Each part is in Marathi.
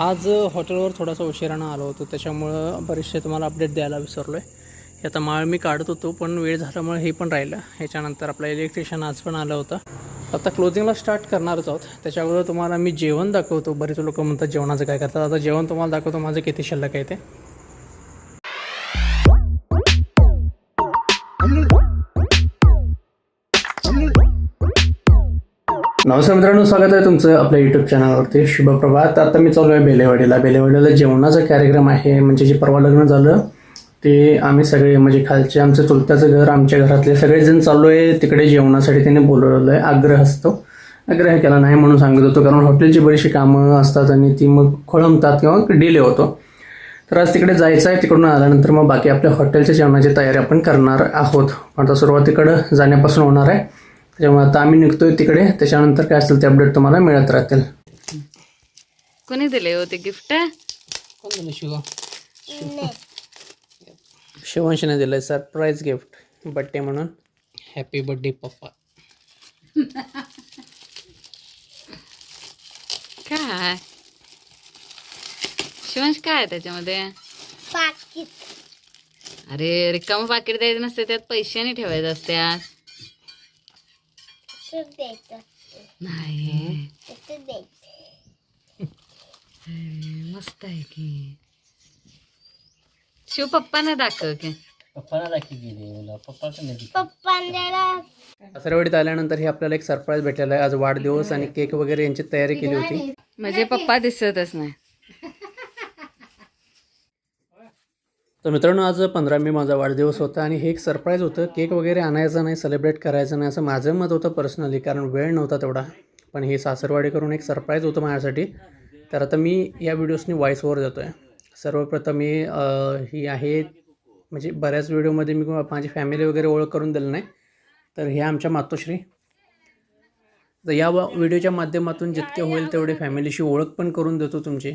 आज हॉटेलवर थोडासा उशिरानं आलो होतो त्याच्यामुळं बरेचसे तुम्हाला अपडेट द्यायला विसरलो आहे आता माळ मी काढत होतो पण वेळ झाल्यामुळे हे पण राहिलं. ह्याच्यानंतर आपलं इलेक्ट्रिशियन आज पण आलं होतं. आता क्लोजिंगला स्टार्ट करणारच आहोत. त्याच्या अगोदर तुम्हाला मी जेवण दाखवतो. बरेच लोक म्हणतात जेवणाचं काय करतात? आता जेवण तुम्हाला दाखवतो माझं किती शिल्लक आहे ते. नमस्कार मित्रांनो स्वागत आहे तुमचं आपल्या यूट्यूब चॅनलवरती शुभप्रभात. आता मी चालू आहे बेलेवाडीला. बेलेवाडीला जेवणाचा कार्यक्रम आहे. म्हणजे जे परवा लग्न झालं ते आम्ही सगळे म्हणजे खालचे आमचं चुलत्याचं घर आमच्या घरातले सगळेजण चाललो आहे. तिकडे जेवणासाठी त्याने बोलवलेलं आहे आग्रह असतो. आग्रह केला नाही म्हणून सांगत होतो. कारण हॉटेलची बरीचशी कामं असतात आणि ती मग खोळंबतात किंवा डिले होतो. तर आज तिकडे जायचं आहे. तिकडून आल्यानंतर मग बाकी आपल्या हॉटेलच्या जेवणाची तयारी आपण करणार आहोत. आता आता सुरुवातीकडं जाण्यापासून होणार आहे. त्याच्यामुळे आता आम्ही निघतोय तिकडे. त्याच्यानंतर काय असेल ते अपडेट तुम्हाला मिळत राहतील. कोणी दिले होते गिफ्ट कोण दिलं शिव? शिवांशीने दिलं सरप्राईज गिफ्ट बड्डे म्हणून. हॅपी बड्डे पप्पा. काय? शिवांश काय त्याच्यामध्ये? अरे रिकामं पाकिट द्यायचं नसते त्यात पैसे नाही ठेवायचे असत्यात. नाही अरे, मस्त आहे की शिव पप्पाने दाखव की सासरवाडीत आल्यानंतर हे आपल्याला एक सरप्राईज भेटलेलं आहे. आज वाढदिवस आणि केक वगैरे यांची तयारी केली होती. म्हणजे पप्पा दिसतच नाही. तर मित्रांनो आज पंधरा मे माझा वाढदिवस होता आणि हे एक सरप्राईज होतं. केक वगैरे आणायचं नाही सेलिब्रेट करायचं नाही असं माझं मत होतं पर्सनली कारण वेळ नव्हता तेवढा. पण हे सासरवाडी करून एक सरप्राईज होतं माझ्यासाठी. तर आता मी या व्हिडिओजनी वॉईसवर जातो देतो आहे सर्वप्रथम मी ही आहे म्हणजे बऱ्याच व्हिडिओमध्ये मी माझी फॅमिली वगैरे ओळख करून दिलं नाही. तर हे आमच्या मातोश्री. तर या व- व्हिडिओच्या माध्यमातून जितके होईल तेवढे फॅमिलीशी ओळख पण करून देतो तुमची.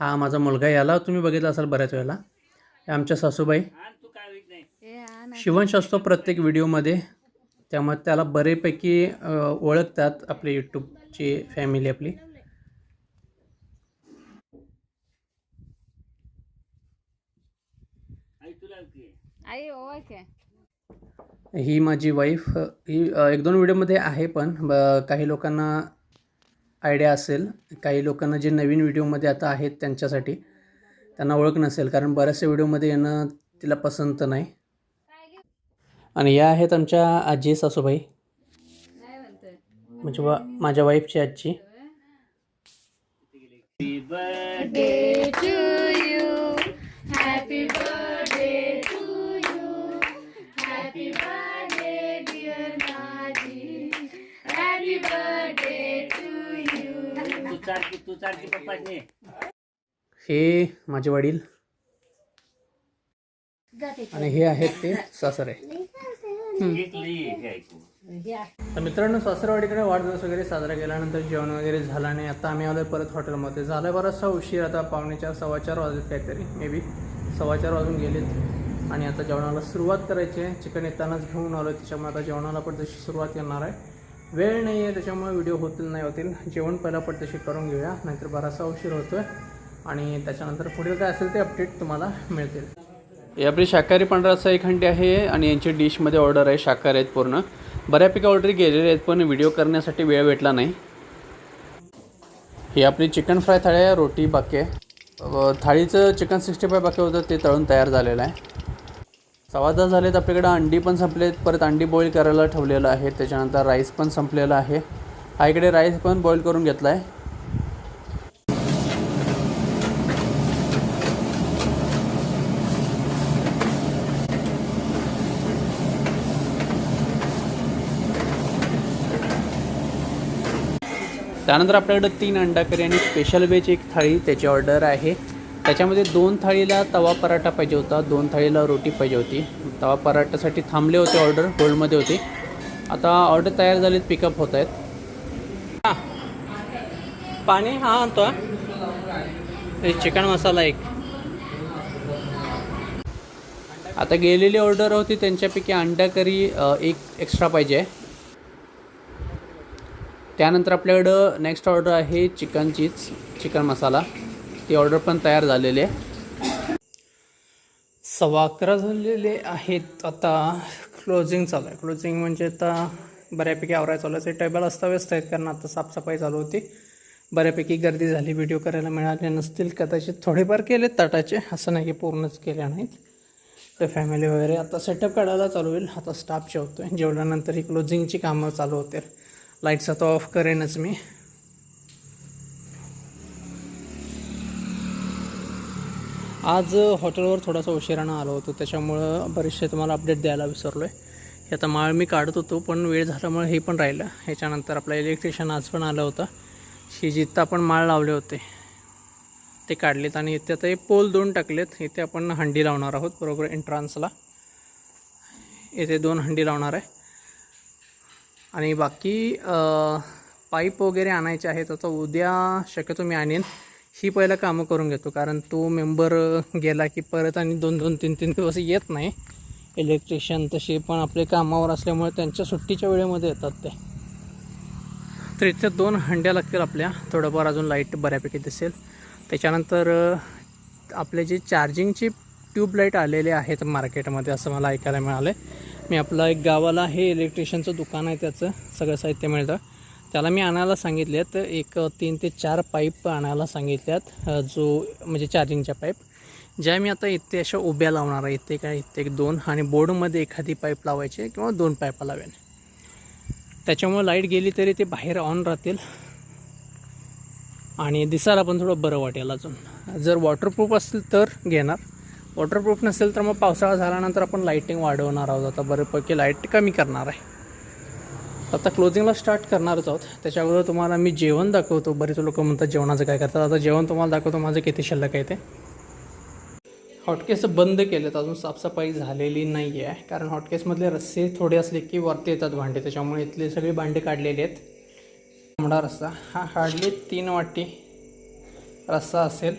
हा माझा मुलगा याला तुम्ही बघितला असाल बऱ्याच वेळेला. आमच्या सासूबाई. शिवंश असतो प्रत्येक व्हिडिओमध्ये. त्यामुळे त्याला बरेपैकी ओळखतात आपले यूट्यूबची फॅमिली आपली. आई ओके ही माझी वाईफ ही एक दोन व्हिडिओमध्ये आहे पण काही लोकांना आयडिया असेल. काही लोकांना जे नवीन व्हिडिओमध्ये आता आहेत त्यांच्यासाठी. त्यांना ओळख नसेल कारण बऱ्याचशा व्हिडिओमध्ये येणं तिला पसंत नाही. आणि या आहेत आमच्या आजी सासूबाई. म्हणजे वा माझ्या वाईफची आजी. हे माझे वडील. आणि हे आहेत ते सासरे. तर मित्रांनो सासरवाडीकडे वाढदिवस वगैरे साजरा केल्यानंतर जेवण वगैरे झालं आणि आता आम्ही आलोय परत हॉटेलमध्ये. झालं बराचसा उशीर आता पावणे चार सव्वा चार वाजलेत काहीतरी मे बी सव्वा चार वाजून गेलेत. आणि आता जेवणाला सुरुवात करायची आहे. चिकन येतानाच घेऊन आलो त्याच्यामुळे आता जेवणाला पण तशी सुरुवात येणार आहे. वेळ नाही आहे त्याच्यामुळे व्हिडिओ होतील नाही होतील. जेवण पहिला पडदेशी करून घेऊया नाहीतर बराचसा उशीर होतोय. आणि त्याच्यानंतर पुढील काय असेल ते अपडेट तुम्हाला मिळतील. ही आपली शाकाहारी पांढरा असा एक हंडी आहे आणि यांची डिशमध्ये ऑर्डर आहे शाकाहारी आहेत पूर्ण. बऱ्यापैकी ऑर्डर गेलेले आहेत पण व्हिडिओ करण्यासाठी वेळ भेटला नाही. ही आपली चिकन फ्राय थाळी आहे रोटी बाकी आहे. थाळीचं चिकन सिक्स्टी फाय बाकी होतं ते तळून तयार झालेलं आहे. सवादा झालेत आपल्याकडं अंडी पण संपलेत परत अंडी बॉईल करायला ठेवलेलं आहे त्याच्यानंतर राईस पण संपलेला आहे. हा इकडे राईस पण बॉईल करून घेतला आहे त्यानंतर आपल्याकडं तीन अंडा करी आणि स्पेशल वेज एक थाळी त्याची ऑर्डर आहे. त्याच्यामध्ये दोन थाळीला तवा पराठा पाहिजे होता. दोन थाळीला रोटी पाहिजे होती. तवा पराठासाठी थांबले होते ऑर्डर होल्डमध्ये होती. आता ऑर्डर तयार झालीत पिकअप होत आहेत. हां. पाणी हा आणतो हे. चिकन मसाला एक. आता गेलेली ऑर्डर होती त्यांच्यापैकी अंडा करी एक एक्स्ट्रा पाहिजे. आहे त्यानंतर आपल्याकडं नेक्स्ट ऑर्डर आहे चिकन चीज चिकन मसाला ती ऑर्डर पण तयार झालेली आहे. सव्वा अकरा झालेले आहेत. आता क्लोजिंग चालू आहे. क्लोजिंग म्हणजे आता बऱ्यापैकी आवराय चालू आहे. टेबल अस्ताव्यस्त आहेत कारण आता साफसफाई चालू होती. बऱ्यापैकी गर्दी झाली. व्हिडिओ करायला मिळाले नसतील. कदाचित थोडेफार केलेत ताटाचे. असं नाही की पूर्णच केले नाहीत. तर फॅमिली वगैरे आता सेटअप काढायला चालू होईल. आता स्टाफ जेवतो आहे जेवल्यानंतर ही क्लोजिंगची कामं चालू होतील. लाईट्स आता ऑफ करेनच मी. आज हॉटेलवर थोडासा उशिरानं आलो होतो त्याच्यामुळं बरेचसे तुम्हाला अपडेट द्यायला विसरलो आहे हे आता माळ मी काढत होतो पण वेळ झाल्यामुळे हे पण राहिलं. ह्याच्यानंतर आपलं इलेक्ट्रिशियन आज पण आलं होतं. ही जिथं आपण माळ लावले होते ते काढलेत आणि इथे आता हे पोल दोन टाकलेत. इथे आपण हंडी लावणार आहोत बरोबर एंट्रान्सला इथे दोन हंडी लावणार आहे. आणि बाकी पाईप वगैरे आणायचे आहेत. आता उद्या शक्यतो मी आणेन. ही पहिलं कामं करून घेतो. कारण तो मेंबर गेला की परत आणि दोन दोन तीन तीन दिवस येत नाही. इलेक्ट्रिशियन तसे पण आपले कामावर असल्यामुळे त्यांच्या सुट्टीच्या वेळेमध्ये येतात ते. तर इथे दोन हंड्या लागतील आपल्या. थोडंफार अजून लाइट बऱ्यापैकी दिसेल. त्याच्यानंतर आपले जे चार्जिंगचे ट्यूबलाईट आलेले आहेत मार्केटमध्ये असं मला ऐकायला मिळालं आहे मी आपलं एक गावाला हे इलेक्ट्रिशियनचं दुकान आहे त्याचं सगळं साहित्य मिळतं. त्याला मी आणायला सांगितलेत एक तीन ते चार पाईप आणायला सांगितल्यात जो म्हणजे चार्जिंगच्या पाईप. ज्या मी आता इथे अशा उभ्या लावणार आहे इथे काय इथे एक दोन आणि बोर्डमध्ये एखादी पाईप लावायची किंवा दोन पाईपा लावेन. त्याच्यामुळे लाइट गेली तरी ते बाहेर ऑन राहतील आणि दिसायला पण थोडं बरं वाटेल अजून. जर वॉटरप्रूफ असेल तर घेणार. वॉटरप्रूफ नसेल तर मग पावसाळा झाल्यानंतर आपण लाईटिंग वाढवणार आहोत. आता बऱ्यापैकी लाइट कमी करणार आहे. आता क्लोजिंगला स्टार्ट करणारच आहोत. त्याच्या अगोदर तुम्हाला मी जेवण दाखवतो. बरेच लोक म्हणतात जेवणाचं काय करतात? आता जेवण तुम्हाला दाखवतो. माझं किती शिल्लक आहे ते. हॉटकेस बंद केलेत. अजून साफसफाई झालेली नाही आहे कारण हॉटकेसमधले रस्से थोडे असले की वरती येतात भांडे. त्याच्यामुळे इथले सगळे भांडे काढलेले आहेत. तांबडा रस्सा. हा हार्डली तीन वाटी रस्सा असेल.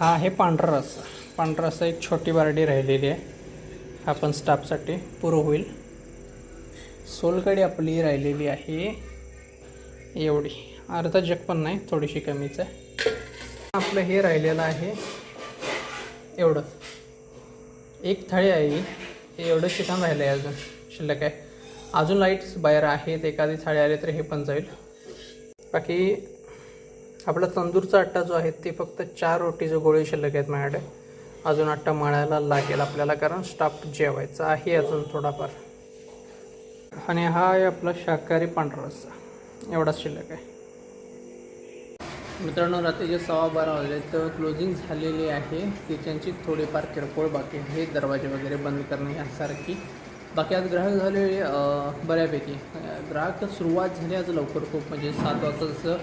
हा आहे पांढरा रस्सा पांढरा रस्सा एक छोटी बारडी राहिलेली आहे. हा पण स्टाफसाठी पुरं होईल. सोलकडी आपली राहिलेली आहे. एवढी. अर्धा जग पण नाही थोडीशी कमीच आहे. आपलं हे राहिलेलं आहे. एवढं. एक थाळी आहे हे. एवढं चिकन राहिलं आहे अजून. शिल्लक आहे. अजून लाईट्स बाहेर आहेत. एखादी थाळी आली तर हे पण जाईल. बाकी आपला तंदूरचा आट्टा जो आहे ते फक्त चार रोटीचे गोळे शिल्लक आहेत माझ्याकडे. अजून आट्टा मळायला लागेल आपल्याला कारण स्टाफ जेवायचा आहे अजून थोडाफार. आणि हा आहे आपला शाकाहारी पांढरा रस्सा. एवढाच शिल्लक आहे. मित्रांनो रात्रीचे सव्वा बारा वाजले तर क्लोजिंग झालेली आहे. किचनची थोडीफार किरकोळ बाकी आहे. दरवाजे वगैरे बंद करणे यासारखी. बाकी आज ग्राहक झाले बऱ्यापैकी. ग्राहक सुरुवात झाली आज लवकर खूप म्हणजे सात वाजता जसं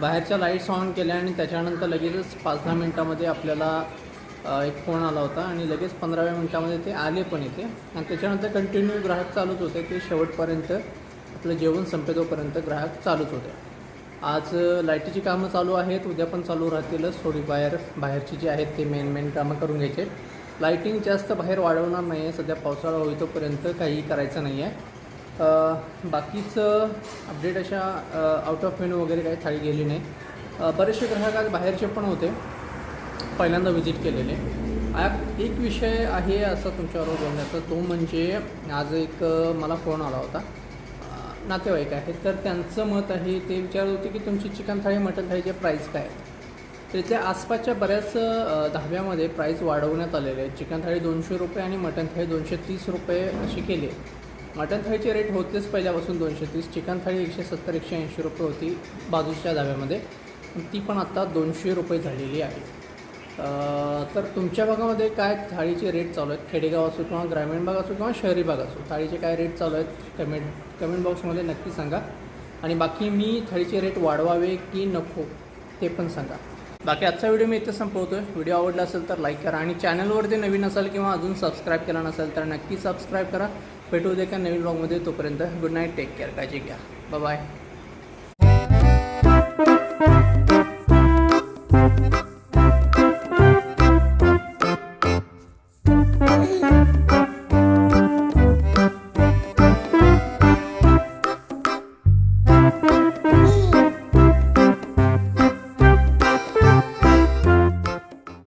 बाहेरच्या लाईट्स ऑन केल्या आणि त्याच्यानंतर लगेचच पाच दहा मिनटामध्ये आपल्याला एक फोन आला होता आणि लगेच पंधराव्या मिनटामध्ये ते आले पण इथे. आणि त्याच्यानंतर कंटिन्यू ग्राहक चालूच होते. ते शेवटपर्यंत आपलं जेवण संपेतोपर्यंत ग्राहक चालूच होते. आज लाईटीची कामं चालू आहेत. उद्या पण चालू राहतीलच थोडी बाहेर बाहेरची जी आहेत ते मेन मेन कामं करून घ्यायचे. लाईटिंग जास्त बाहेर वाढवणार नाही आहे सध्या पावसाळा होईतोपर्यंत काही करायचं नाही आहे बाकीचं अपडेट अशा आउट ऑफ मेनू वगैरे काही थाळी गेली नाही. बरेचसे ग्राहक आज बाहेरचे पण होते पहिल्यांदा व्हिजिट केलेले. आ- एक विषय आहे असा तुमच्याबरोबर बोलण्याचा तो म्हणजे आज एक मला फोन आला होता. नातेवाईक आहेत तर त्यांचं मत आहे ते विचारत होते की तुमची चिकन थाळी मटन थाळीचे प्राईस काय त्याच्या आसपासच्या बऱ्याच धाब्यामध्ये प्राईस वाढवण्यात आलेले आहेत. चिकन थाळी दोनशे रुपये आणि मटन थाळी दोनशे तीस रुपये अशी केली आहे. मटन थाळीचे रेट होतेच पहिल्यापासून दोनशे तीस चिकन थाळी एकशे सत्तर एकशे ऐंशी रुपये होती बाजूच्या धाब्यामध्ये ती पण आता दोनशे रुपये झालेली आहे. तर तुमच्या भागामध्ये काय थाळीचे रेट चालू आहेत? खेडेगाव असो किंवा ग्रामीण भाग असो किंवा शहरी भाग असो थाळीचे काय रेट चालू आहेत? कमेंट कमेंट बॉक्समध्ये नक्की सांगा. आणि बाकी मी थाळीचे रेट वाढवावे की नको ते पण सांगा. बाकी आजचा व्हिडिओ मी इथे संपवतो आहे व्हिडिओ आवडला असेल तर लाईक करा. आणि चॅनलवरती नवीन असाल किंवा अजून सबस्क्राईब केला नसेल तर नक्की सबस्क्राईब करा. भेटू दे का नवीन ब्लॉगमध्ये तोपर्यंत गुड नाईट टेक केअर काळजी घ्या. बाय